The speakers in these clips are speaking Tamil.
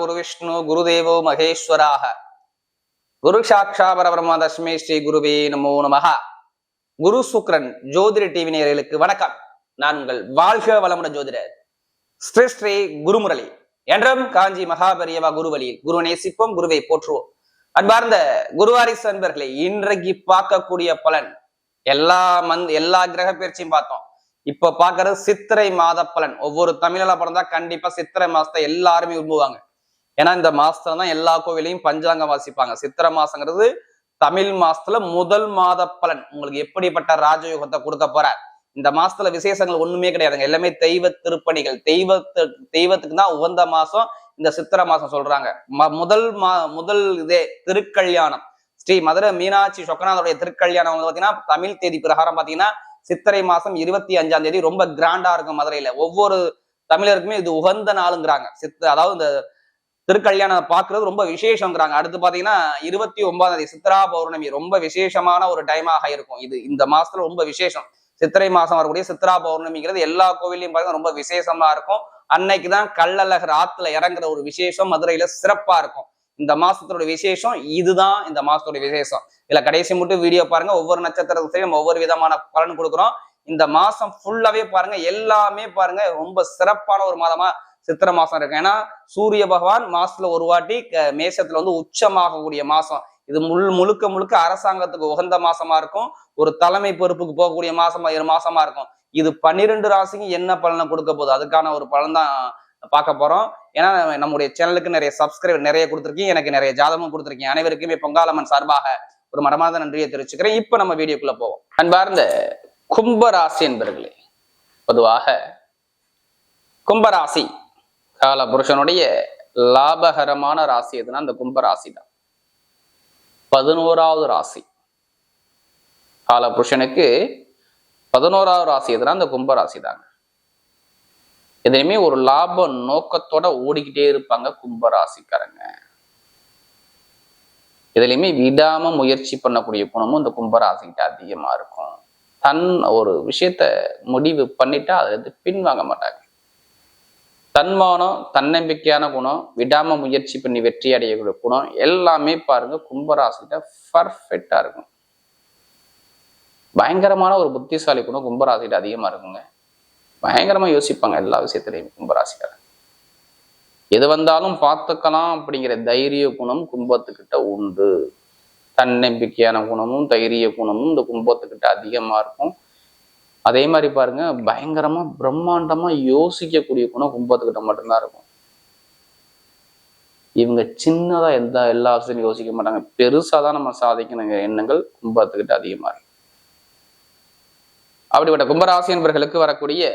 குரு விஷ்ணு குருதேவோ மகேஸ்வராக குரு சாட்சா பரபிரமா தஸ்மே ஸ்ரீ குருவே நமோ நமகா குரு சுக்ரன் ஜோதிட டிவி நேயர்களுக்கு வணக்கம். நான் உங்கள் வாழ்க வளமுடன் ஜோதிடர் ஸ்ரீ ஸ்ரீ குருமுரளி. என்றும் காஞ்சி மகாபரியவா குருவழியில் குரு நேசிப்போம் குருவை போற்றுவோம். அன்பார்ந்த குருவாரிசு அன்பர்களை இன்றைக்கு பார்க்கக்கூடிய பலன் எல்லா மந்த் எல்லா கிரக பயிற்சியும் பார்த்தோம். இப்ப பாக்குறது சித்திரை மாத பலன். ஒவ்வொரு தமிழில பிறந்தா கண்டிப்பா சித்திரை மாசத்தை எல்லாருமே விரும்புவாங்க. ஏன்னா இந்த மாசத்துல தான் எல்லா கோவிலையும் பஞ்சாங்கம் வாசிப்பாங்க. சித்திரை மாசங்கிறது தமிழ் மாசத்துல முதல் மாத பலன். உங்களுக்கு எப்படிப்பட்ட ராஜயோகத்தை கொடுக்க போற? இந்த மாசத்துல விசேஷங்கள் ஒண்ணுமே கிடையாதுங்க. எல்லாமே தெய்வ திருப்பணிகள். தெய்வத்து தெய்வத்துக்கு தான் உகந்த மாசம் இந்த சித்திரை மாசம் சொல்றாங்க. ம- முதல் மா முதல் இதே திருக்கல்யாணம். ஸ்ரீ மதுரை மீனாட்சி சொக்கநாதனுடைய திருக்கல்யாணம் வந்து பாத்தீங்கன்னா தமிழ் தேதி பிரகாரம் பாத்தீங்கன்னா சித்திரை மாசம் இருபத்தி அஞ்சாம் தேதி ரொம்ப கிராண்டா இருக்கும் மதுரையில. ஒவ்வொரு தமிழருக்குமே இது உகந்த நாளுங்கிறாங்க. சித்த அதாவது இந்த திருக்கல்யாணம் பார்க்கறது ரொம்ப விசேஷங்கிறாங்க. அடுத்து பாத்தீங்கன்னா இருபத்தி ஒன்பதாம் தேதி சித்ரா பௌர்ணமி ரொம்ப விசேஷமான ஒரு டைமாக இருக்கும். இது இந்த மாசத்துல ரொம்ப விசேஷம். சித்திரை மாசம் வரக்கூடிய சித்ரா பௌர்ணமிங்கிறது எல்லா கோவிலையும் பாருங்க ரொம்ப விசேஷமா இருக்கும். அன்னைக்கு தான் கள்ளழகர் ஆத்துல இறங்குற ஒரு விசேஷம் மதுரையில சிறப்பா இருக்கும். இந்த மாசத்தோட விசேஷம் இதுதான் இந்த மாசத்தோட விசேஷம். இதுல கடைசி மட்டும் வீடியோ பாருங்க. ஒவ்வொரு நட்சத்திரத்தையும் நம்ம ஒவ்வொரு விதமான பலன் கொடுக்குறோம். இந்த மாசம் ஃபுல்லாவே பாருங்க. எல்லாமே பாருங்க. ரொம்ப சிறப்பான ஒரு மாதமா சித்திரை மாசம் இருக்கு ஏன்னா சூரிய பகவான் மாசத்துல ஒரு வாட்டி க- வந்து உச்சமாகக்கூடிய மாசம். இது முள் முழுக்க முழுக்க அரசாங்கத்துக்கு உகந்த மாசமா இருக்கும். ஒரு தலைமை பொறுப்புக்கு போகக்கூடிய மாசமா இரு மாசமா இருக்கும். இது பன்னிரெண்டு ராசிக்கும் என்ன பலனை கொடுக்க போகுது? அதுக்கான ஒரு பலன் தான் பார்க்க போறோம். ஏன்னா நம்முடைய சேனலுக்கு நிறைய சப்ஸ்கிரைபர் நிறைய கொடுத்துருக்கீங்க. எனக்கு நிறைய ஜாதகமும் கொடுத்துருக்கீங்க. அனைவருக்குமே பொங்காலம்மன் சார்பாக ஒரு மரமாத நன்றியை தெரிவிச்சுக்கிறேன். இப்ப நம்ம வீடியோக்குள்ள போவோம். அன்பார்ந்த கும்பராசி என்பர்களே பொதுவாக கும்பராசி கால புருஷனுடைய லாபகரமான ராசி எதுனா அந்த கும்பராசி தான் பதினோராவது ராசி. கால புருஷனுக்கு பதினோராவது ராசி எதுனா அந்த கும்பராசி தாங்க எதுலையுமே ஒரு லாப நோக்கத்தோட ஓடிக்கிட்டே இருப்பாங்க கும்பராசிக்காரங்க இதுலயுமே விடாம முயற்சி பண்ணக்கூடிய குணமும் இந்த கும்பராசிக்கிட்ட அதிகமா இருக்கும். தன் ஒரு விஷயத்த முடிவு பண்ணிட்டா அதுல இருந்து பின்வாங்க மாட்டாங்க. தன்மானம் தன்னம்பிக்கையான குணம் விடாம முயற்சி பண்ணி வெற்றி அடையக்கூடிய குணம் எல்லாமே பாருங்க கும்பராசிட்ட பர்ஃபெக்டா இருக்கும். பயங்கரமான ஒரு புத்திசாலி குணம் கும்பராசிட்ட அதிகமா இருக்குங்க. பயங்கரமா யோசிப்பாங்க எல்லா விஷயத்திலையும் கும்பராசிக்காரன் எது வந்தாலும் பார்த்துக்கலாம் அப்படிங்கிற தைரிய குணம் கும்பத்துக்கிட்ட உண்டு. தன்னம்பிக்கையான குணமும் தைரிய குணமும் இந்த கும்பத்துக்கிட்ட அதிகமா இருக்கும். அதே மாதிரி பாருங்க பயங்கரமா பிரம்மாண்டமா யோசிக்கக்கூடிய குணம் கும்பத்துக்கிட்ட மட்டும்தான் இருக்கும். இவங்க சின்னதா எந்த எல்லா விஷயத்தையும் யோசிக்க மாட்டாங்க. பெருசா தான் நம்ம சாதிக்கணுங்கிற எண்ணங்கள் கும்பத்துக்கிட்ட அதிகமா இருக்கு. அப்படிப்பட்ட கும்பராசி என்பர்களுக்கு வரக்கூடிய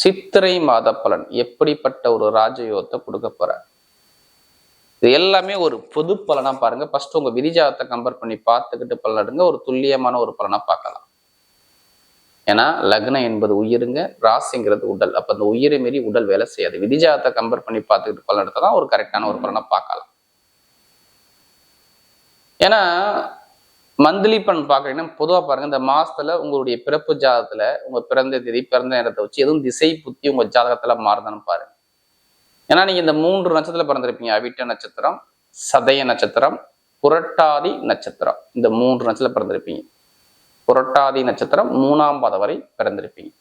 சித்திரை மாத பலன் எப்படிப்பட்ட ஒரு ராஜயோகத்தை கொடுக்க போறார்? இது எல்லாமே ஒரு பொது பலனா பாருங்க. ஃபர்ஸ்ட் உங்க விதிஜாதத்தை கம்பேர் பண்ணி பார்த்துக்கிட்டு பலன் எடுங்க ஒரு துல்லியமான ஒரு பலனா பார்க்கலாம். ஏன்னா லக்னம் என்பது உயிருங்க ராசிங்கிறது உடல். அப்போ அந்த உயிரை மீறி உடல் வேலை செய்யாது. விதிஜாதத்தை கம்பேர் பண்ணி பார்த்துக்கிட்டு பலன் தான் ஒரு கரெக்டான ஒரு பலனை பார்க்கலாம். ஏன்னா மந்த்லி பலன் பார்க்குறீங்கன்னா பொதுவாக பாருங்க இந்த மாசத்துல உங்களுடைய பிறப்பு ஜாதகத்தில் உங்க பிறந்த தேதி பிறந்த நேரத்தை வச்சு எதுவும் திசை புத்தி உங்க ஜாதகத்தில் மாறுதான்னு பாருங்க. ஏன்னா நீங்க இந்த மூன்று நட்சத்திரத்தில் பிறந்திருப்பீங்க. அவிட்ட நட்சத்திரம் சதய நட்சத்திரம் புரட்டாதி நட்சத்திரம். இந்த மூன்று நட்சத்திரத்துல பிறந்திருப்பீங்க. புரட்டாதி நட்சத்திரம் மூணாம் பாதம் வரை பிறந்திருப்பீங்க.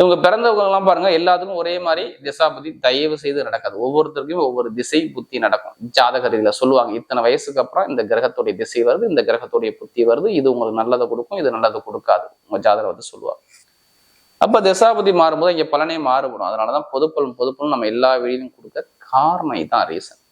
இவங்க பிறந்தவங்கெல்லாம் பாருங்கள் பாருங்க எல்லாத்துக்கும் ஒரே மாதிரி திசாபதி தயவு செய்து நடக்காது. ஒவ்வொருத்தருக்கும் ஒவ்வொரு திசை புத்தி நடக்கும். ஜாதக ரீதியில சொல்லுவாங்க இத்தனை வயசுக்கு அப்புறம் இந்த கிரகத்துடைய திசை வருது இந்த கிரகத்துடைய புத்தி வருது இது உங்களுக்கு நல்லதை கொடுக்கும் இது நல்லதை கொடுக்காது உங்க ஜாதகம் வந்து சொல்லுவாங்க அப்ப திசாபுத்தி மாறும்போது இங்க பலனே மாறுபடும். அதனாலதான் பொதுப்பலன் பொதுப்பலன் நம்ம எல்லா வீடியும் கொடுக்க காரணம் தான் ரீசன்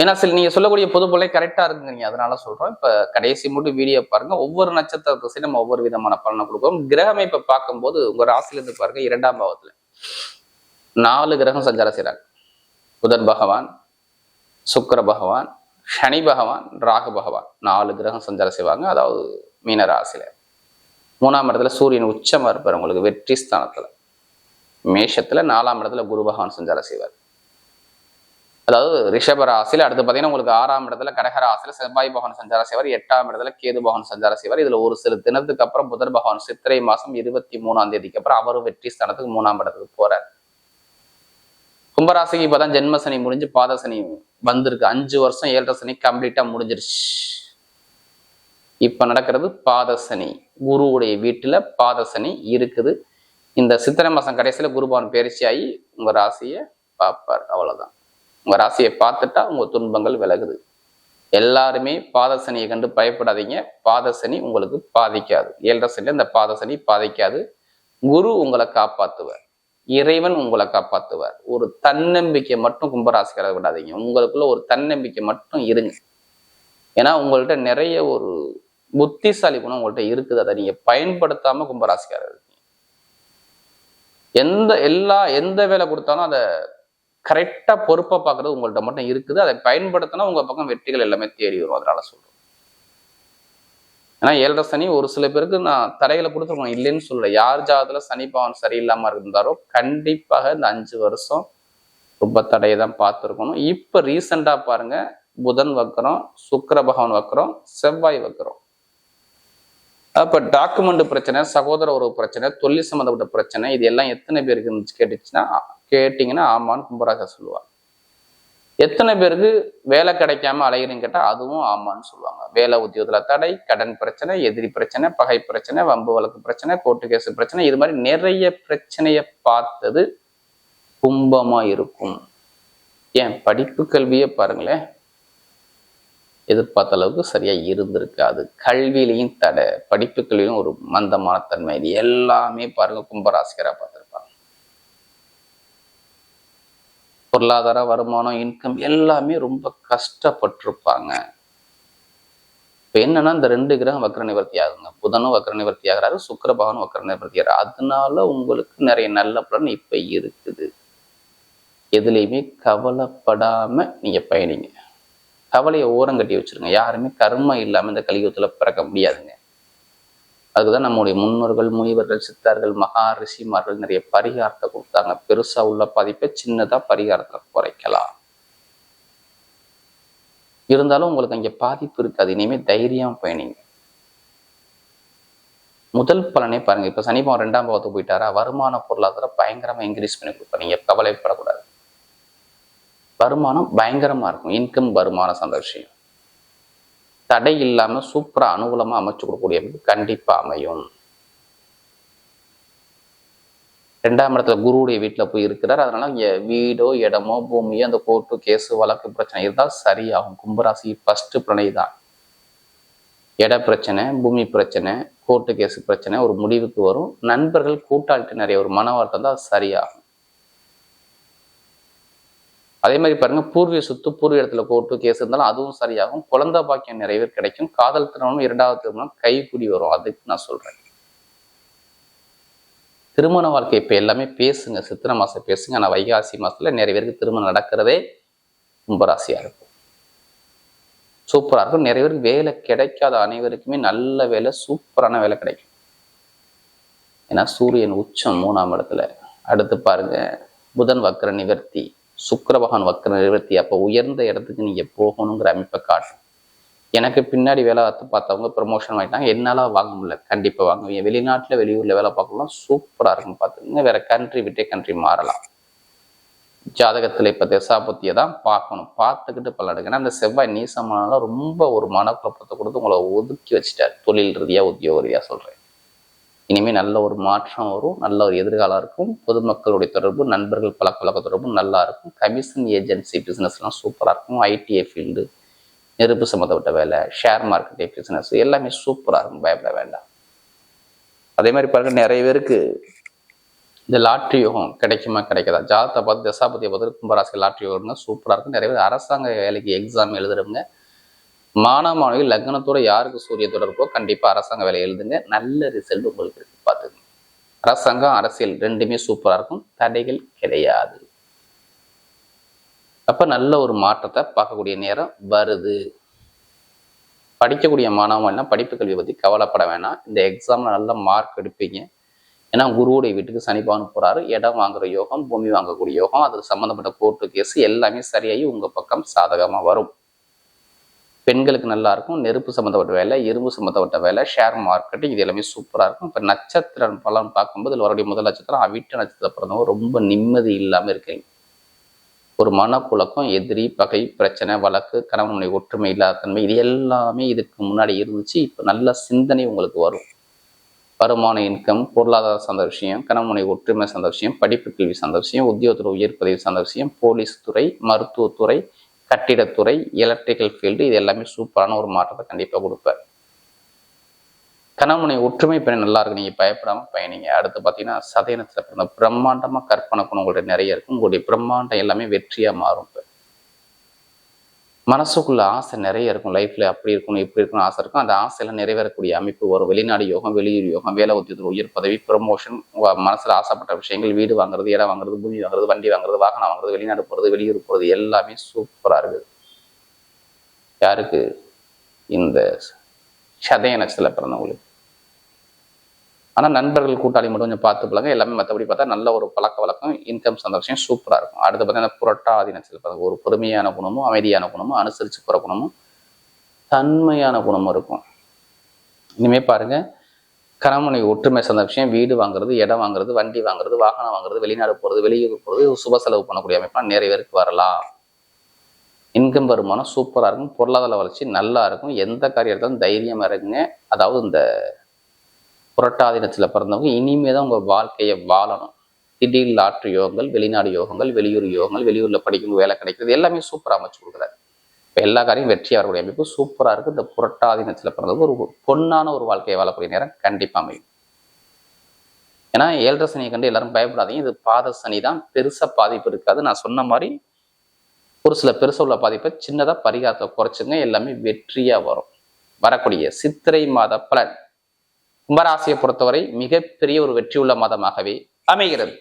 ஏன்னா சில நீங்க சொல்லக்கூடிய பொதுப்பொலை கரெக்டா இருக்குங்க. அதனால சொல்றோம். இப்ப கடைசி மட்டும் வீடியோ பாருங்க. ஒவ்வொரு நட்சத்திரத்தை நம்ம ஒவ்வொரு விதமான பலனை கொடுக்குறோம். கிரக அமைப்பை பார்க்கும்போது உங்க ராசில இருந்து பாருங்க இரண்டாம் பாவத்துல நாலு கிரகம் சஞ்சாரம் செய்றாங்க. புதன் பகவான் சுக்கிர பகவான் சனி பகவான் ராகு பகவான். நாலு கிரகம் சஞ்சாரம் செய்வாங்க. அதாவது மீன ராசியில. மூணாம் இடத்துல சூரியன் உச்சமா இருப்பார் உங்களுக்கு. வெற்றி ஸ்தானத்துல. மேஷத்துல நாலாம் இடத்துல குரு பகவான் சஞ்சாரம் செய்வார். அதாவது ரிஷப ராசியில் அடுத்து பார்த்தீங்கன்னா உங்களுக்கு ஆறாம் இடத்துல கடக ராசியில் செவ்வாய் பகவான் சஞ்சார செய்வார் எட்டாம் இடத்துல கேது பகவான் சஞ்சார செய்வார் இதில் ஒரு சில தினத்துக்கு அப்புறம் புதன் பகவான் சித்திரை மாதம் இருபத்தி மூணாம் தேதிக்கு அப்புறம் அவரும் வெற்றி ஸ்தானத்துக்கு மூணாம் இடத்துக்கு போறார். கும்பராசிக்கு இப்போ தான் ஜென்மசனி முடிஞ்சு பாதசனி வந்திருக்கு. அஞ்சு வருஷம் ஏழரை சனி கம்ப்ளீட்டாக முடிஞ்சிருச்சு. இப்போ நடக்கிறது பாதசனி குருவுடைய வீட்டில் பாதசனி இருக்குது. இந்த சித்திரை மாதம் கடைசியில் குருபான் பயிற்சி ஆகி உங்கள் ராசியை பார்ப்பார். அவ்வளோதான் உங்க ராசியை பார்த்துட்டா உங்க துன்பங்கள் விலகுது. எல்லாருமே பாதசனியை கண்டு பயப்படாதீங்க. பாதசனி உங்களுக்கு பாதிக்காது. ஏழரை சனி அந்த பாதசனி பாதிக்காது. குரு உங்களை காப்பாத்துவார். இறைவன் உங்களை காப்பாத்துவார். ஒரு தன்னம்பிக்கை மட்டும் கும்பராசிக்கார விடாதீங்க. உங்களுக்குள்ள ஒரு தன்னம்பிக்கை மட்டும் இருங்க. ஏன்னா உங்கள்கிட்ட நிறைய ஒரு புத்திசாலி குணம் உங்கள்கிட்ட இருக்குது. அதை நீங்க பயன்படுத்தாம கும்பராசிக்காரர் இருக்கீங்க. எந்த எல்லா எந்த வேலை கொடுத்தாலும் அதை கரெக்டாக பொறுப்பை பார்க்கறது உங்கள்ட்ட மட்டும் இருக்குது. அதை பயன்படுத்தினா உங்கள் பக்கம் வெற்றிகள் எல்லாமே தேடி வரும். அதனால் சொல்கிறோம் ஏன்னா ஏழரை சனி ஒரு சில பேருக்கு நான் தடையில் கொடுத்துருக்கோம் இல்லைன்னு சொல்லல. யார் ஜாதத்தில் சனி பவன் சரியில்லாமல் இருந்தாரோ கண்டிப்பாக இந்த அஞ்சு வருஷம் ரொம்ப தடையை தான் பார்த்துருக்கணும். இப்போ ரீசெண்டாக பாருங்க. புதன் வக்கரம் சுக்கர பகவான் வக்கரம் செவ்வாய் வக்கரம். அப்போ டாக்குமெண்ட் பிரச்சனை சகோதர உறவு பிரச்சனை தொழில் சம்மந்தப்பட்ட பிரச்சனை இது எல்லாம் எத்தனை பேருக்கு இருந்துச்சு கேட்டுச்சுன்னா கேட்டிங்கன்னா ஆமான்னு கும்பராசா சொல்லுவாங்க எத்தனை பேருக்கு வேலை கிடைக்காம அலைகிறீங்க கேட்டால் அதுவும் ஆமான்னு சொல்லுவாங்க. வேலை உத்தியோகத்தில் தடை கடன் பிரச்சனை எதிரி பிரச்சனை பகை பிரச்சனை வம்பு வழக்கு பிரச்சனை கோர்ட்டு கேஸ் பிரச்சனை இது மாதிரி நிறைய பிரச்சனையை பார்த்தது கும்பமாக இருக்கும். ஏன்? படிப்பு கல்வியே பாருங்களேன். எதிர்பார்த்த அளவுக்கு சரியா இருந்திருக்காது. கல்வியிலையும் தடை படிப்புகளிலும் ஒரு மந்தமான தன்மை. இது எல்லாமே பாருங்க கும்பராசிகரா பார்த்திருப்பாங்க. பொருளாதார வருமானம் இன்கம் எல்லாமே ரொம்ப கஷ்டப்பட்டிருப்பாங்க. இப்ப என்னன்னா இந்த ரெண்டு கிரகம் வக்கர நிவர்த்தி ஆகுங்க. புதனும் வக்கர நிவர்த்தி ஆகிறாரு சுக்கர பகவானும் வக்கர நிவர்த்தி ஆகிறார். அதனால உங்களுக்கு நிறைய நல்ல பலன் இப்ப இருக்குது. எதுலேயுமே கவலைப்படாம நீங்க பயணிங்க. கவலையை ஓரம் கட்டி வச்சிருங்க. யாருமே கர்மம் இல்லாமல் இந்த கலியுகத்தில் பிறக்க முடியாதுங்க. அதுதான் நம்முடைய முன்னோர்கள் முனிவர்கள் சித்தார்கள் மகா ரிஷிமார்கள் நிறைய பரிகாரத்தை கொடுத்தாங்க. பெருசா உள்ள பாதிப்பை சின்னதா பரிகாரத்தை குறைக்கலாம். இருந்தாலும் உங்களுக்கு அங்க பாதிப்பு இருக்காது. இனிமே தைரியம் பயணிங்க. முதல் பலனே பாருங்க. இப்ப சனிபாவம் ரெண்டாம் பாவத்துக்கு போயிட்டாரா? வருமான பொருளாதாரம் பயங்கரமா இன்க்ரீஸ் பண்ணி கொடுப்பாரு. நீங்க கவலைப்படக்கூடாது. வருமானம் பயங்கரமாக இருக்கும். இன்கம் வருமான சந்தோஷம் தடை இல்லாமல் சூப்பராக அனுகூலமாக அமைச்சு கொடுக்கக்கூடிய கண்டிப்பாக அமையும். ரெண்டாம் இடத்துல குருவுடைய வீட்டில் போய் இருக்கிறார். அதனால இங்கே வீடோ இடமோ பூமியோ அந்த கோர்ட்டு கேஸு வழக்கு பிரச்சனை இருந்தால் சரியாகும். கும்பராசி ஃபஸ்ட்டு பிரணை தான். இட பிரச்சனை பூமி பிரச்சனை கோர்ட்டு கேஸ் பிரச்சனை ஒரு முடிவுக்கு வரும். நண்பர்கள் கூட்டாளிட்டு நிறைய ஒரு மன வருத்தம் தான் சரியாகும். அதே மாதிரி பாருங்க பூர்வீக சொத்து பூர்வீக இடத்துல கோர்ட்டு கேஸ் இருந்தாலும் அதுவும் சரியாகும். குழந்தை பாக்கியம் நிறைய பேர் கிடைக்கும். காதல் திருமணம் இரண்டாவது திருமணம் கைக்குடி வரும். அதுக்கு நான் சொல்றேன். திருமண வாழ்க்கை இப்ப எல்லாமே பேசுங்க. சித்திரை மாசம் பேசுங்க. ஆனால் வைகாசி மாசத்துல நிறைய பேருக்கு திருமணம் நடக்கிறதே கும்பராசியா இருக்கும். சூப்பரா இருக்கும். நிறைய பேருக்கு வேலை கிடைக்காத அனைவருக்குமே நல்ல வேலை சூப்பரான வேலை கிடைக்கும். ஏன்னா சூரியன் உச்சம் மூணாம் இடத்துல. அடுத்து பாருங்க புதன் வக்கர நிவர்த்தி. சுக்கர பகவான் வக்கர நிவர்த்தி. அப்போ உயர்ந்த இடத்துக்கு நீங்கள் போகணுங்கிற அமைப்பை காட்டும். எனக்கு பின்னாடி வேலை பார்த்து பார்த்தவங்க ப்ரமோஷன் வாங்கிட்டாங்க. என்னால் வாங்க முடியல. கண்டிப்பாக வாங்குவீங்க வெளிநாட்டில் வெளியூரில் வேலை பார்க்கலாம் சூப்பராக இருக்கும் பார்த்துக்கோங்க. வேறு கண்ட்ரி விட்டே கண்ட்ரி மாறலாம். ஜாதகத்தில் இப்போ தசாபத்தியை தான் பார்க்கணும். பார்த்துக்கிட்டு பலன் எடுக்கணும். அந்த செவ்வாய் நீசமானாலும் ரொம்ப ஒரு மனக்குழப்பத்தை கொடுத்து உங்களை ஒதுக்கி வச்சுட்டார். தொழில் ரீதியாக உத்தியோக ரீதியாக சொல்கிறேன் இனிமேல் நல்ல ஒரு மாற்றம் வரும் நல்ல ஒரு எதிர்காலம் இருக்கும். பொதுமக்களுடைய தொடர்பு நண்பர்கள் பழக்க தொடர்பு நல்லா இருக்கும். கமிஷன் ஏஜென்சி பிஸ்னஸ்லாம் சூப்பராக இருக்கும். ஐடிஐ ஃபீல்டு நெருப்பு சம்மந்தப்பட்ட வேலை ஷேர் மார்க்கெட் பிஸ்னஸ் எல்லாமே சூப்பராக இருக்கும். பயப்பட வேண்டாம். அதே மாதிரி பாருங்க நிறைய பேருக்கு இந்த லாட்ரி யோகம் கிடைக்குமா கிடைக்காதா? ஜாதத்தை பார்த்து தசாபதியை பார்த்து கும்பராசி லாட்ரி யோகம்னா சூப்பராக இருக்கும். நிறைய பேர் அரசாங்க வேலைக்கு எக்ஸாம் எழுதுறவங்க மாணவ லக்னத்தோட யாருக்கு சூரிய தொடர்போ? கண்டிப்பா அரசாங்க வேலை எழுதுங்க. நல்ல ரிசல்ட் உங்களுக்கு இருக்கு. பார்த்துக்கணும். அரசாங்கம் அரசியல் ரெண்டுமே சூப்பரா இருக்கும். தடைகள் கிடையாது. அப்ப நல்ல ஒரு மாற்றத்தை பார்க்கக்கூடிய நேரம் வருது. படிக்கக்கூடிய மாணவன் படிப்பு கல்வியை பத்தி கவலைப்பட வேணாம். இந்த எக்ஸாம்ல நல்ல மார்க் எடுப்பீங்க. ஏன்னா குருவுடைய வீட்டுக்கு சனிபாவன் போறாரு. இடம் வாங்குற யோகம் பூமி வாங்கக்கூடிய யோகம் அது சம்பந்தப்பட்ட கோர்ட்டு கேஸ் எல்லாமே சரியாகி உங்க பக்கம் சாதகமா வரும். பெண்களுக்கு நல்லா இருக்கும் நெருப்பு சம்மந்தப்பட்ட வேலை இரும்பு சம்மந்தப்பட்ட வேலை ஷேர் மார்க்கெட்டு இது எல்லாமே சூப்பராக இருக்கும். இப்போ நட்சத்திரம் பலன் பார்க்கும்போது இதில் வரக்கூடிய முதல் நட்சத்திரம் அவிட்ட நட்சத்திரம் பிறந்தவங்க ரொம்ப நிம்மதி இல்லாமல் இருக்கீங்க ஒரு மனக்குழக்கம் எதிரி பகை பிரச்சனை வழக்கு கணவன் மனைவி ஒற்றுமை இல்லாத தன்மை இது எல்லாமே இதுக்கு முன்னாடி இருந்துச்சு. இப்போ நல்ல சிந்தனை உங்களுக்கு வரும். வருமான இன்கம் பொருளாதார சார்ந்த விஷயம் கணவன் ஒற்றுமை சார்ந்த விஷயம் படிப்பு கல்வி சார்ந்த விஷயம் உத்தியோகத்துறை உயர் பதவி சார்ந்த விஷயம் போலீஸ் துறை மருத்துவத்துறை கட்டிடத்துறை எலக்ட்ரிக்கல் ஃபீல்டு இது எல்லாமே சூப்பரான ஒரு மாற்றத்தை கண்டிப்பாக கொடுப்பார். கணவனை ஒற்றுமை பயணம் நல்லா இருக்கு. நீங்க பயப்படாம பயணிங்க. அடுத்து பார்த்தீங்கன்னா சதயனத்தில் பிறந்த பிரம்மாண்டமா கற்பனை குணம் நிறைய இருக்கும். உங்களுடைய பிரம்மாண்டம் எல்லாமே வெற்றியாக மாறும். இப்போ மனசுக்குள்ள ஆசை நிறைய இருக்கும். லைஃப்ல அப்படி இருக்கணும் இப்படி இருக்கணும் ஆசை இருக்கும். அந்த ஆசையெல்லாம் நிறைவேறக்கூடிய அமைப்பு வரும். வெளிநாடு யோகம் வெளியூர் யோகம் வேலை உத்தியத்தில் உயர் பதவி ப்ரமோஷன் உங்க மனசுல ஆசைப்பட்ட விஷயங்கள் வீடு வாங்குறது இடம் வாங்குறது பூமி வாங்குறது வண்டி வாங்குறது வாகனம் வாங்குறது வெளிநாடு போறது வெளியூர் போறது எல்லாமே சூப்பரா இருக்குது. யாருக்கு? இந்த சதய நட்சத்திரத்தில் பிறந்தவங்களுக்கு. ஆனால் நண்பர்கள் கூட்டாளி மட்டும் கொஞ்சம் பார்த்து பழங்க எல்லாமே மற்றபடி பார்த்தா நல்ல ஒரு பழக்க வழக்கம் இன்கம் சந்தோஷம் சூப்பராக இருக்கும். அடுத்து பார்த்தீங்கன்னா புரட்டாதி நட்சத்திரம் ஒரு பொறுமையான குணமும் அமைதியான குணமும் அனுசரித்து போகிற குணமும் தன்மையான குணமும் இருக்கும். இனிமேல் பாருங்க. கணவனை ஒற்றுமை சார்ந்த விஷயம் வீடு வாங்குறது இடம் வாங்குறது வண்டி வாங்குறது வாகனம் வாங்குறது வெளிநாடு போகிறது வெளியூர் போகிறது சுப செலவு பண்ணக்கூடிய அமைப்பாக நிறைய பேருக்கு வரலாம். இன்கம் வருமானம் சூப்பராக இருக்கும். பொருளாதார வளர்ச்சி நல்லா இருக்கும். எந்த காரியம் இருந்தாலும் தைரியமாக இருக்குங்க அதாவது இந்த புரட்டாதினத்தில் பிறந்தவங்க இனிமே தான் உங்கள் வாழ்க்கையை வாழணும். திடீர் லாற்று யோகங்கள் வெளிநாடு யோகங்கள் வெளியூர் யோகங்கள் வெளியூரில் படிக்கும் வேலை கிடைக்கிறது எல்லாமே சூப்பராக அமைச்சு கொடுக்குறாரு. இப்போ எல்லா காரியம் வெற்றியாக வரக்கூடிய அமைப்பு சூப்பராக இருக்குது இந்த புரட்டாதினத்தில் பிறந்தவங்க ஒரு பொன்னான ஒரு வாழ்க்கையை வாழக்கூடிய நேரம் கண்டிப்பாக அமையும். ஏன்னா ஏழரை சனியை கண்டு எல்லாரும் பயப்படாதீங்க. இது பாத சனி தான். பெருசாக பாதிப்பு இருக்காது. நான் சொன்ன மாதிரி ஒரு சில பெருசாக உள்ள பாதிப்பை சின்னதாக பரிகாரத்தை குறைச்சுங்க. எல்லாமே வெற்றியாக வரும். வரக்கூடிய சித்திரை மாத பலன். கும்பராசியை பொறுத்தவரை மிகப்பெரிய ஒரு வெற்றியுள்ள மாதமாகவே அமைகிறது.